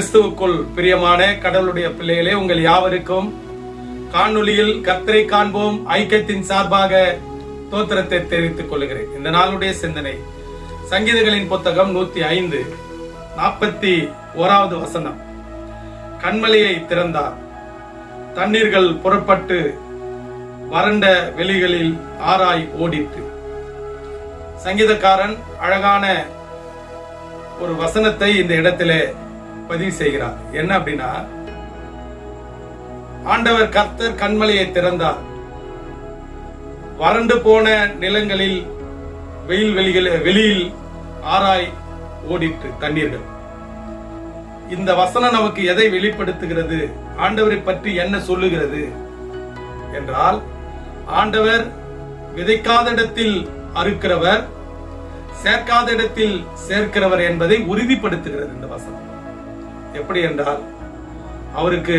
கிறிஸ்துவுக்குள் பிரியமான கடவுளுடைய பிள்ளைகளே உங்கள் யாவருக்கும் காணொலியில் கத்தரை காண்போம். ஐக்கியத்தின் சார்பாக தோத்திரத்தை தெரிவித்துக் கொள்கிறேன். இந்த நாளுடைய சிந்தனை சங்கீதங்களின் புத்தகம் நூத்தி ஐந்து நாற்பத்தி ஓராவது வசனம். கண்மலையை திறந்தார். தண்ணீர்கள் புறப்பட்டு வறண்ட வெளிகளில் ஆராய் ஓடிட்டு சங்கீதக்காரன் அழகான ஒரு வசனத்தை இந்த இடத்திலே பதிவு செய்கிறார். என்ன அப்படின்னா ஆண்டவர் கர்த்தர் கண்மலையை திறந்தார். வறண்டு போன நிலங்களில் வெயில் வெளிகள் வெளியில் ஆராய் ஓடிற்று தண்ணீர்கள் இந்த வசனம் நமக்கு எதை வெளிப்படுத்துகிறது? ஆண்டவரை பற்றி என்ன சொல்லுகிறது? என்றால் ஆண்டவர் விதைக்காத இடத்தில் அறுக்கிறவர் சேர்க்காத இடத்தில் சேர்க்கிறவர் என்பதை உறுதிப்படுத்துகிறது இந்த வசனம். எப்படி என்றால் அவருக்கு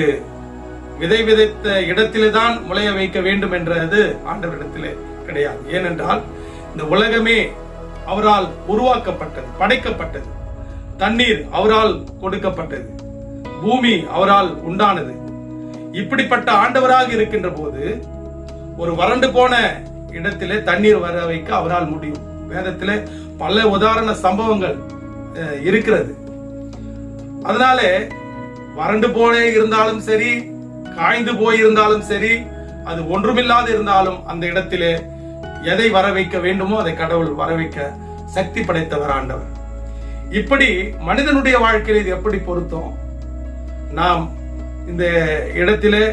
விதை விதைத்த இடத்திலே தான் முளைய வைக்க வேண்டும் என்றது ஆண்டவரிடத்திலே கிடையாது. ஏனென்றால் இந்த உலகமே அவரால் உருவாக்கப்பட்டது படைக்கப்பட்டது. தண்ணீர் அவரால் கொடுக்கப்பட்டது. பூமி அவரால் உண்டானது. இப்படிப்பட்ட ஆண்டவராக இருக்கின்ற போது ஒரு வறண்டு போன இடத்திலே தண்ணீர் வர வைக்க அவரால் முடியும். வேதத்திலே பல உதாரண சம்பவங்கள் இருக்கிறது. அதனால வறண்டு போனே இருந்தாலும் சரி காய்ந்து போயிருந்தாலும் சரி அது ஒன்றுமில்லாது இருந்தாலும் அந்த இடத்திலே எதை வர வைக்க வேண்டுமோ அதை கடவுள் வர வைக்க சக்தி படைத்தவர் ஆண்டவர். இப்படி மனிதனுடைய வாழ்க்கையில் இது எப்படி பொருத்தம்? நாம் இந்த இடத்திலே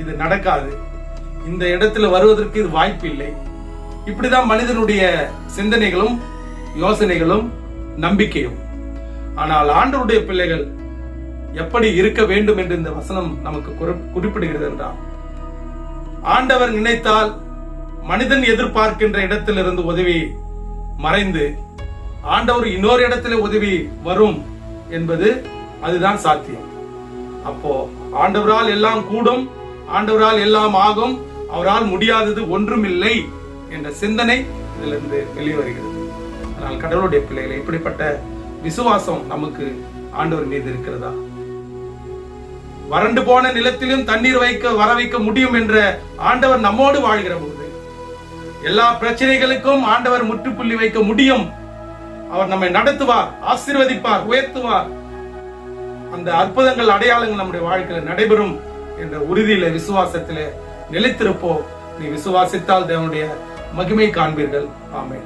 இது நடக்காது. இந்த இடத்துல வருவதற்கு இது வாய்ப்பு இல்லை இப்படிதான் மனிதனுடைய சிந்தனைகளும் யோசனைகளும் நம்பிக்கையும். ஆனால் ஆண்டவருடைய பிள்ளைகள் எப்படி இருக்க வேண்டும் என்று இந்த வசனம் நமக்கு குறிப்பிடுகிறது என்றால் ஆண்டவர் நினைத்தால் மனிதன் எதிர்பார்க்கின்ற இடத்திலிருந்து உதவி மறைந்து ஆண்டவர் இன்னொரு இடத்துல உதவி வரும் என்பது அதுதான் சாத்தியம். அப்போ ஆண்டவரால் எல்லாம் கூடும் ஆண்டவரால் எல்லாம் ஆகும் அவரால் முடியாதது ஒன்றுமில்லை என்ற சிந்தனை இதிலிருந்து வெளிவருகிறது. ஆனால் கடவுளுடைய பிள்ளைகளை இப்படிப்பட்ட விசுவாசம் நமக்கு ஆண்டவர் மீது இருக்கிறதா? வறண்டு போன நிலத்திலும் தண்ணீர் வைக்க வர வைக்க முடியும் என்ற ஆண்டவர் நம்மோடு வாழ்கிற போது எல்லா பிரச்சனைகளுக்கும் ஆண்டவர் முற்றுப்புள்ளி வைக்க முடியும். அவர் நம்மை நடத்துவார் ஆசீர்வதிப்பார் உயர்த்துவார். அந்த அற்புதங்கள் அடையாளங்கள் நம்முடைய வாழ்க்கையில் நடைபெறும் என்ற உறுதியில விசுவாசத்தில நிலைத்திருப்போம் நீ விசுவாசித்தால் தேவனுடைய மகிமை காண்பீர்கள். ஆமை